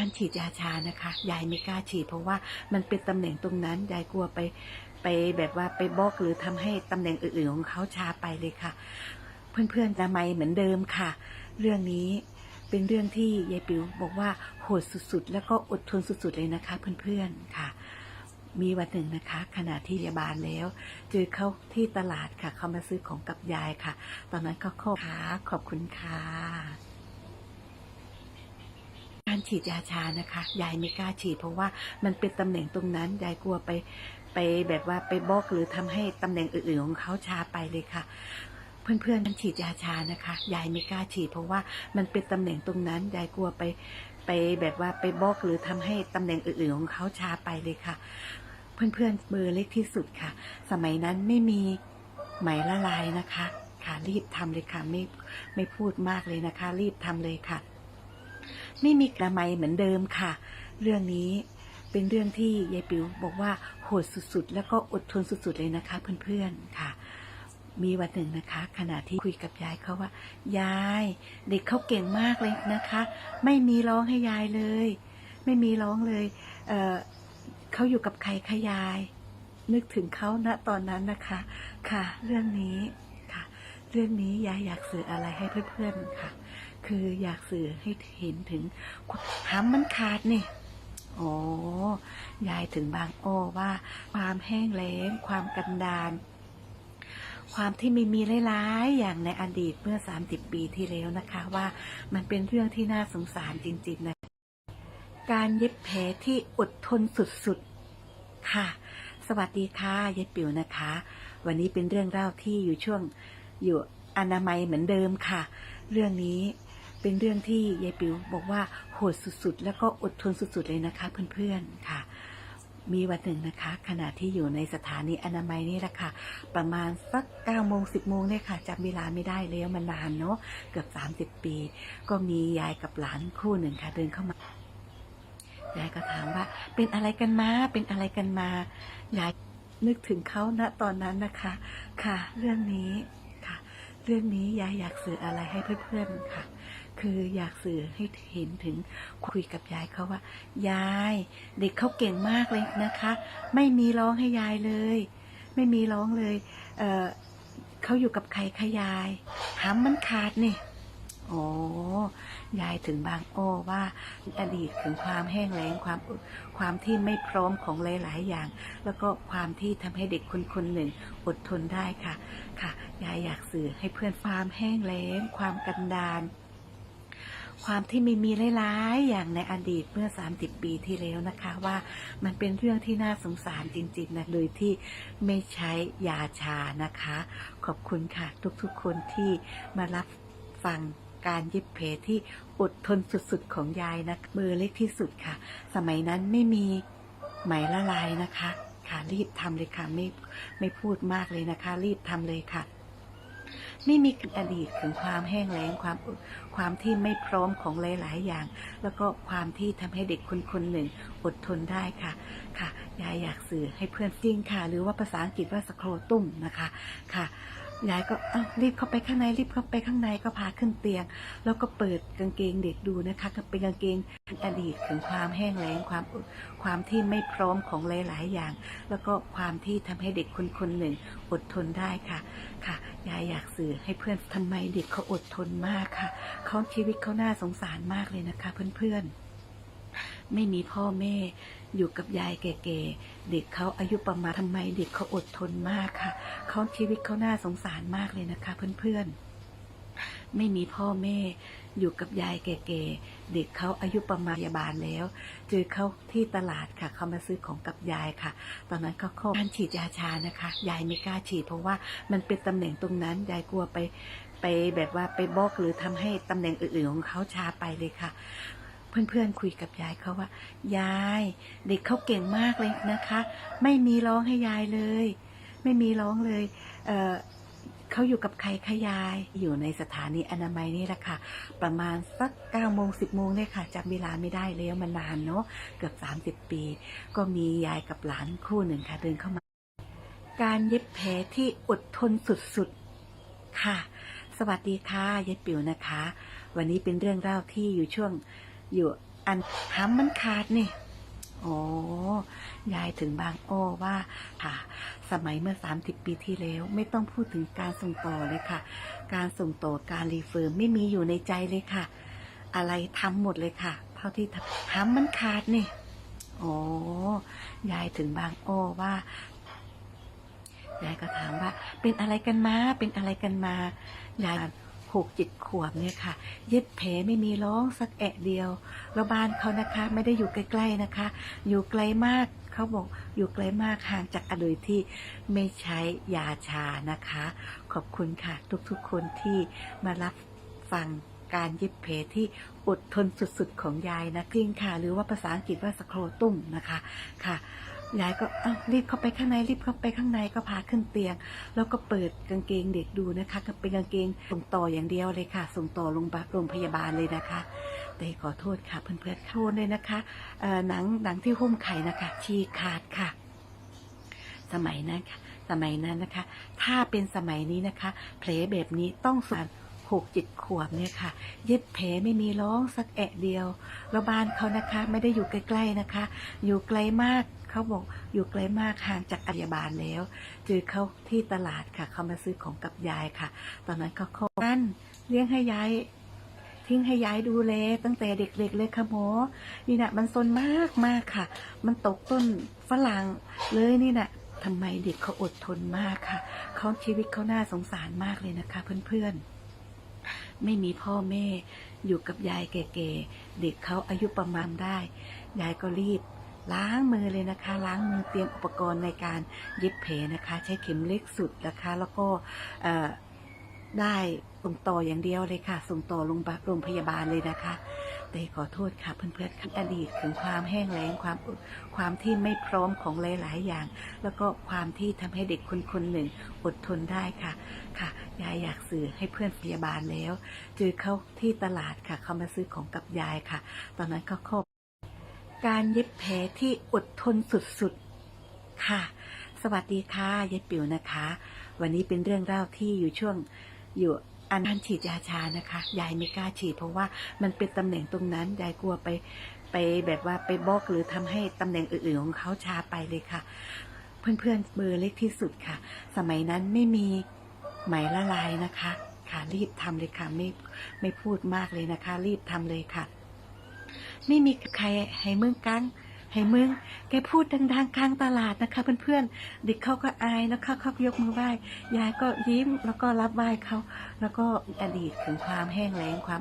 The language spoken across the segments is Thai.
การฉีดยาชานะคะ ยายไม่กล้าฉีด เพราะว่ามันเป็นตำแหน่งตรงนั้น ยายกลัวไปไปแบบว่าไปบล็อกหรือทำให้ตำแหน่งอื่นๆของเขาชาไปเลยค่ะ เพื่อนๆนามัยเหมือนเดิมค่ะ เรื่องนี้เป็นเรื่องที่ยายปิ๋วบอกว่าโหดสุดๆ แล้วก็อดทนสุดๆเลยนะคะ เพื่อนๆค่ะ มีวันหนึ่งนะคะ ขณะที่พยาบาลแล้ว เจอเขาที่ตลาดค่ะ เขามาซื้อของกับยายค่ะ ตอนนั้นเขาขอค่ะขอบคุณค่ะ การฉีดยาชานะคะ ยายไม่กล้าฉีด เพราะว่ามันเป็นตำแหน่งตรงนั้น ยายกลัวไปไปแบบว่าไปบล็อกหรือทำให้ตำแหน่งอื่นๆของเขาชาไปเลยค่ะ เพื่อนๆมันฉีดยาชานะคะ ยายไม่กล้าฉีด เพราะว่ามันเป็นตำแหน่งตรงนั้น ยายกลัวไปไปแบบว่าไปบล็อกหรือทำให้ตำแหน่งอื่นๆของเขาชาไปเลยค่ะ เพื่อนๆเบอร์เล็กที่สุดค่ะ สมัยนั้นไม่มีไหมละลายนะคะ ค่ะรีบทำเลยค่ะไม่ไม่พูดมากเลยนะคะ รีบทำเลยค่ะ ไม่มีกระไมเหมือนเดิมค่ะ เรื่องนี้เป็นเรื่องที่ยายปิ๋วบอกว่าโหดสุดๆ แล้วก็อดทนสุดๆเลยนะคะ เพื่อนๆค่ะ มีวันหนึ่งนะคะ ขณะที่คุยกับยายเขาว่า ยายเด็กเขาเก่งมากเลยนะคะ ไม่มีร้องให้ยายเลย ไม่มีร้องเลยเเขาอยู่กับใครคะยาย นึกถึงเขาณตอนนั้นนะคะ ค่ะ เรื่องนี้ค่ะ เรื่องนี้ยายอยากสื่ออะไรให้เพื่อนๆค่ะ คืออยากสื่อให้เห็นถึงหำมันขาดนี่โอ้ยายถึงบางอ้อว่า ความแห้งแล้ง ความกันดาน ความที่ไม่มีหลายๆอย่างในอดีตเมื่อ 30 ปีที่แล้วนะคะ ว่ามันเป็นเรื่องที่น่าสงสารจริงๆนะการเย็บแผลที่อดทนสุดๆค่ะ สวัสดีค่ะยายปิ๋วนะคะ วันนี้เป็นเรื่องเล่าที่อยู่ช่วงอยู่อนามัยเหมือนเดิมค่ะ เรื่องนี้ เป็นเรื่องที่ยายปิ๋วบอกว่าโหดสุดๆ แล้วก็อดทนสุดๆเลยนะคะ เพื่อนๆค่ะ มีวันหนึ่งนะคะ ขณะที่อยู่ในสถานีอนามัยนี่แหละค่ะ ประมาณสัก9โมง10โมงเนี่ยค่ะจำเวลาไม่ได้แล้วมันนานเนาะเกือบ30ปี ก็มียายกับหลานคู่หนึ่งค่ะ เดินเข้ามายายก็ถามว่า เป็นอะไรกันมา เป็นอะไรกันมายายนึกถึงเขาณตอนนั้นนะคะ ค่ะ เรื่องนี้ค่ะ เรื่องนี้ยายอยากสื่ออะไรให้เพื่อนๆค่ะ คืออยากสื่อให้เห็นถึงคุยกับยายเขาว่า ยายเด็กเขาเก่งมากเลยนะคะ ไม่มีร้องให้ยายเลย ไม่มีร้องเลยเเขาอยู่กับใครคะยายหำมันขาดนี่โอ้ยายถึงบางอ้อว่าอดีตถึงความแห้งแล้งความความที่ไม่พร้อมของหลาย ๆ อย่าง แล้วก็ความที่ทำให้เด็กคนคนหนึ่งอดทนได้ค่ะ ค่ะ ยายอยากสื่อให้เพื่อนความแห้งแล้ง ความกันดาน ความที่ไม่มีหลายๆ อย่างในอดีตเมื่อ 30 ปีที่แล้วนะคะว่ามันเป็นเรื่องที่น่าสงสารจริงๆนะโดยที่ไม่ใช้ยาชานะคะ ขอบคุณค่ะทุกๆคนที่มารับฟังการเย็บแผลที่อดทนสุดๆของยายนะเบอร์เล็กที่สุดค่ะ สมัยนั้นไม่มีไหมละลายนะคะ ค่ะรีบทำเลยค่ะไม่ไม่พูดมากเลยนะคะ รีบทำเลยค่ะ ไม่มีอดีตถึงความแห้งแล้งความความที่ไม่พร้อมของหลาย ๆ อย่าง แล้วก็ความที่ทำให้เด็กคนคนหนึ่งอดทนได้ค่ะค่ะยายอยากสื่อให้เพื่อนจริงค่ะ หรือว่าภาษาอังกฤษว่าสโครตุ้มนะคะค่ะ ยายก็รีบเข้าไปข้างในรีบเข้าไปข้างในก็พาขึ้นเตียง แล้วก็เปิดกางเกงเด็กดูนะคะก็เป็นกางเกงอดีตถึงความแห้งแล้งความความที่ไม่พร้อมของหลาย ๆ อย่าง แล้วก็ความที่ทำให้เด็กคนคนหนึ่งอดทนได้ค่ะค่ะยายอยากสื่อให้เพื่อนทำไมเด็กเขาอดทนมากค่ะเขาชีวิตเขาน่าสงสารมากเลยนะคะ เพื่อนๆ ไม่มีพ่อแม่อยู่กับยายแก่ๆ เด็กเขาอายุประมาณทำไมเด็กเขาอดทนมากค่ะเขาชีวิตเขาน่าสงสารมากเลยนะคะเพื่อนๆ ไม่มีพ่อแม่อยู่กับยายแก่ๆ เด็กเขาอายุประมาณพยาบาลแล้ว เจอเขาที่ตลาดค่ะ เขามาซื้อของกับยายค่ะ ตอนนั้นเขาขอการฉีดยาชานะคะ ยายไม่กล้าฉีดเพราะว่ามันเป็นตำแหน่งตรงนั้น ยายกลัวไปไปแบบว่าไปบล็อกหรือทำให้ตำแหน่งอื่นๆของเขาชาไปเลยค่ะ เพื่อนๆคุยกับยายเขาว่า ยาย เด็กเขาเก่งมากเลยนะคะ ไม่มีร้องให้ยายเลย ไม่มีร้องเลยเเขาอยู่กับใครคะยาย อยู่ในสถานีอนามัยนี่แหละค่ะ ประมาณสัก9โมง10โมงเนี่ยค่ะจำเวลาไม่ได้แล้วมันนานเนาะเกือบ 30 ปี ก็มียายกับหลานคู่หนึ่งค่ะเดินเข้ามา การเย็บแผลที่อดทนสุดๆค่ะ สวัสดีค่ะยายปิ๋วนะคะ วันนี้เป็นเรื่องเล่าที่อยู่ช่วง อยู่อันหำมันขาดนี่ โอ้ยายถึงบางอ้อว่าค่ะ สมัยเมื่อ 30 ปีที่แล้ว ไม่ต้องพูดถึงการส่งต่อเลยค่ะ การส่งต่อการรีเฟิร์มไม่มีอยู่ในใจเลยค่ะ อะไรทำหมดเลยค่ะ เท่าที่ทำหำมันขาดนี่ โอ้ยายถึงบางอ้อว่ายายก็ถามว่า เป็นอะไรกันมา เป็นอะไรกันมายาย หกจิตขวบเนี่ยค่ะ เย็บแผลไม่มีร้องสักแอะเดียวแล้วบ้านเขานะคะ ไม่ได้อยู่ใกล้ๆนะคะ อยู่ไกลมากเขาบอกอยู่ไกลมากห่างจากอเลยที่ไม่ใช้ยาชานะคะ ขอบคุณค่ะ ทุกๆคนที่มารับฟังการเย็บแผลที่อดทนสุดๆของยายนะกริ้งค่ะ หรือว่าภาษาอังกฤษว่าสโครตุ้มนะคะค่ะ ยายก็รีบเข้าไปข้างในรีบเข้าไปข้างในก็พาขึ้นเตียง แล้วก็เปิดกางเกงเด็กดูนะคะก็เป็นกางเกงส่งต่ออย่างเดียวเลยค่ะ ส่งต่อโรงพยาบาลเลยนะคะ แต่ขอโทษค่ะเพื่อนๆโทษเลยนะคะหนังหนังที่หุ้มไข่นะคะฉีกขาดค่ะ สมัยนั้นค่ะ สมัยนั้นนะคะ ถ้าเป็นสมัยนี้นะคะแผลแบบนี้ต้องสาน หกจิตขวบเนี่ยค่ะ เย็บแผลไม่มีร้องสักแอะเดียว แล้วบ้านเขานะคะ ไม่ได้อยู่ใกล้ๆนะคะ อยู่ไกลมากเขาบอกอยู่ไกลมากห่างจากพยาบาลแล้วเจอเขาที่ตลาดค่ะเขามาซื้อของกับยายค่ะ ตอนนั้นเขาขอนั่นเลี้ยงให้ยายทิ้งให้ยายดูแลตั้งแต่เด็กๆเลยค่ะหมอนี่นะมันซนมากมากค่ะ มันตกต้นฝรั่งเลยนี่นะทำไมเด็กเขาอดทนมากค่ะเขาชีวิตเขาน่าสงสารมากเลยนะคะเพื่อนๆ ไม่มีพ่อแม่ อยู่กับยายแก่ๆ เด็กเขาอายุประมาณได้ ยายก็รีบ ล้างมือเลยนะคะ ล้างมือเตรียมอุปกรณ์ในการเย็บแผลนะคะ ใช้เข็มเล็กสุดนะคะ แล้วก็ได้ส่งต่ออย่างเดียวเลยค่ะ ส่งต่อโรงโรงพยาบาลเลยนะคะ แต่ขอโทษค่ะเพื่อนๆครับอดีตถึงความแห้งแล้งความความที่ไม่พร้อมของหลาย ๆ อย่าง แล้วก็ความที่ทำให้เด็กคนคนหนึ่งอดทนได้ค่ะค่ะยายอยากสื่อให้เพื่อนพยาบาลแล้วเจอเขาที่ตลาดค่ะ เขามาซื้อของกับยายค่ะ ตอนนั้นเขาคบการเย็บแผลที่อดทนสุดๆค่ะ สวัสดีค่ะยายปิ๋วนะคะ วันนี้เป็นเรื่องเล่าที่อยู่ช่วงอยู่ อันฉีดยาชานะคะ ยายไม่กล้าฉีด เพราะว่ามันเป็นตำแหน่งตรงนั้น ยายกลัวไปไปแบบว่าไปบล็อกหรือทำให้ตำแหน่งอื่นๆของเขาชาไปเลยค่ะ เพื่อนๆเบอร์เล็กที่สุดค่ะ สมัยนั้นไม่มีไหมละลายนะคะ ค่ะรีบทำเลยค่ะไม่ไม่พูดมากเลยนะคะ รีบทำเลยค่ะ ไม่มีใครให้เมืองกัง ให้มืองแกพูดดังๆกลางตลาดนะคะ เพื่อนๆ เด็กเขาก็อายนะคะเขาก็ยกมือไหว้ ยายก็ยิ้มแล้วก็รับไหว้เขา แล้วก็อดีตถึงความแห้งแล้งความ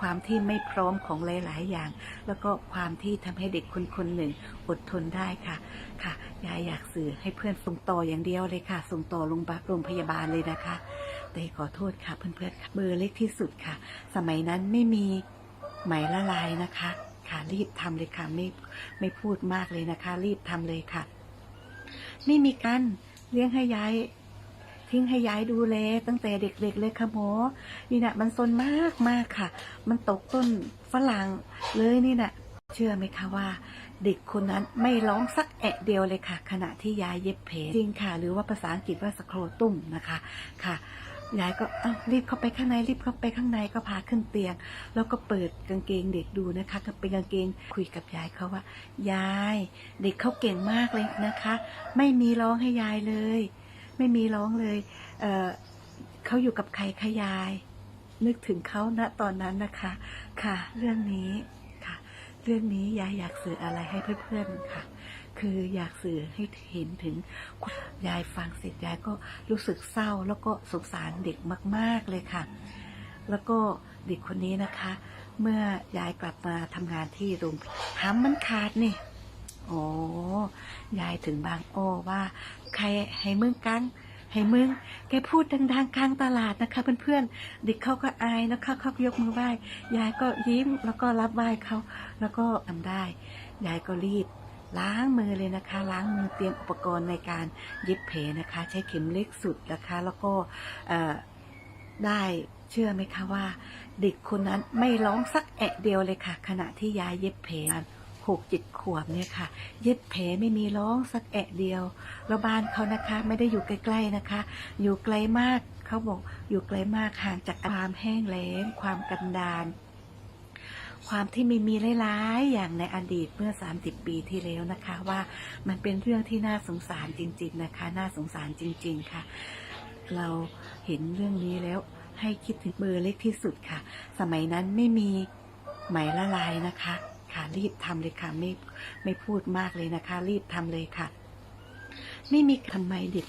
ความที่ไม่พร้อมของหลายๆอย่าง แล้วก็ความที่ทำให้เด็กคนคนหนึ่งอดทนได้ค่ะ ค่ะ ยายอยากสื่อให้เพื่อนส่งต่ออย่างเดียวเลยค่ะ ส่งต่อโรงพยาบาลโรงพยาบาลเลยนะคะ แต่ขอโทษค่ะเพื่อนๆเบอร์เล็กที่สุดค่ะ สมัยนั้นไม่มีไหมละลายนะคะ ค่ะ รีบทำเลยค่ะ ไม่ไม่พูดมากเลยนะคะ รีบทำเลยค่ะ ไม่มีกันเลี้ยงให้ยายทิ้งให้ยายดูแลตั้งแต่เด็กๆเลยค่ะหมอ นี่นะมันซนมากมากค่ะ มันตกต้นฝรั่งเลยนี่นะเชื่อไหมคะว่า เด็กคนนั้นไม่ร้องสักแอะเดียวเลยค่ะ ขณะที่ยายเย็บแผลจริงค่ะ หรือว่าภาษาอังกฤษว่าสโครตุ้มนะคะค่ะ ยายก็รีบเข้าไปข้างในรีบเข้าไปข้างในก็พาขึ้นเตียง แล้วก็เปิดกางเกงเด็กดูนะคะก็เป็นกางเกงคุยกับยายเขาว่า ยายเด็กเขาเก่งมากเลยนะคะ ไม่มีร้องให้ยายเลย ไม่มีร้องเลยเออเขาอยู่กับใครคะยาย นึกถึงเขาณตอนนั้นนะคะ ค่ะ เรื่องนี้ค่ะ เรื่องนี้ยายอยากสื่ออะไรให้เพื่อนๆค่ะ คืออยากสื่อให้เห็นถึงยายฟังเสร็จยายก็รู้สึกเศร้า แล้วก็สงสารเด็กมาก ๆเลยค่ะ แล้วก็เด็กคนนี้นะคะ เมื่อยายกลับมาทำงานที่โรงพยาบาลหำมันขาดนี่โอ้ยายถึงบางอ้อว่า ใครให้มืองกังให้มืองแกพูดดังๆกลางตลาดนะคะเพื่อนๆเด็กเขาก็อายนะคะเขายกมือไหว้ยายก็ยิ้มแล้วก็รับไหว้เขาแล้วก็ทำได้ ยายก็รีบ ล้างมือเลยนะคะ ล้างมือเตรียมอุปกรณ์ในการเย็บแผลนะคะ ใช้เข็มเล็กสุดนะคะ แล้วก็ได้เชื่อไหมคะว่า เด็กคนนั้นไม่ร้องสักแอะเดียวเลยค่ะ ขณะที่ยายเย็บแผลหกจิตขวบเนี่ยค่ะ เย็บแผลไม่มีร้องสักแอะเดียวแล้วบ้านเขานะคะ ไม่ได้อยู่ใกล้ๆนะคะ อยู่ไกลมากเขาบอกอยู่ไกลมากห่างจากความแห้งแล้งความกันดาร ความที่ไม่มีหลายๆอย่างในอดีตเมื่อ 30 ปีที่แล้วนะคะ ว่ามันเป็นเรื่องที่น่าสงสารจริง ๆนะคะ น่าสงสารจริง ๆค่ะ เราเห็นเรื่องนี้แล้วให้คิดถึงเบอร์เล็กที่สุดค่ะ สมัยนั้นไม่มีไหมละลายนะคะ ค่ะรีบทำเลยค่ะไม่ไม่พูดมากเลยนะคะ รีบทำเลยค่ะ ไม่มีทำไมเด็ก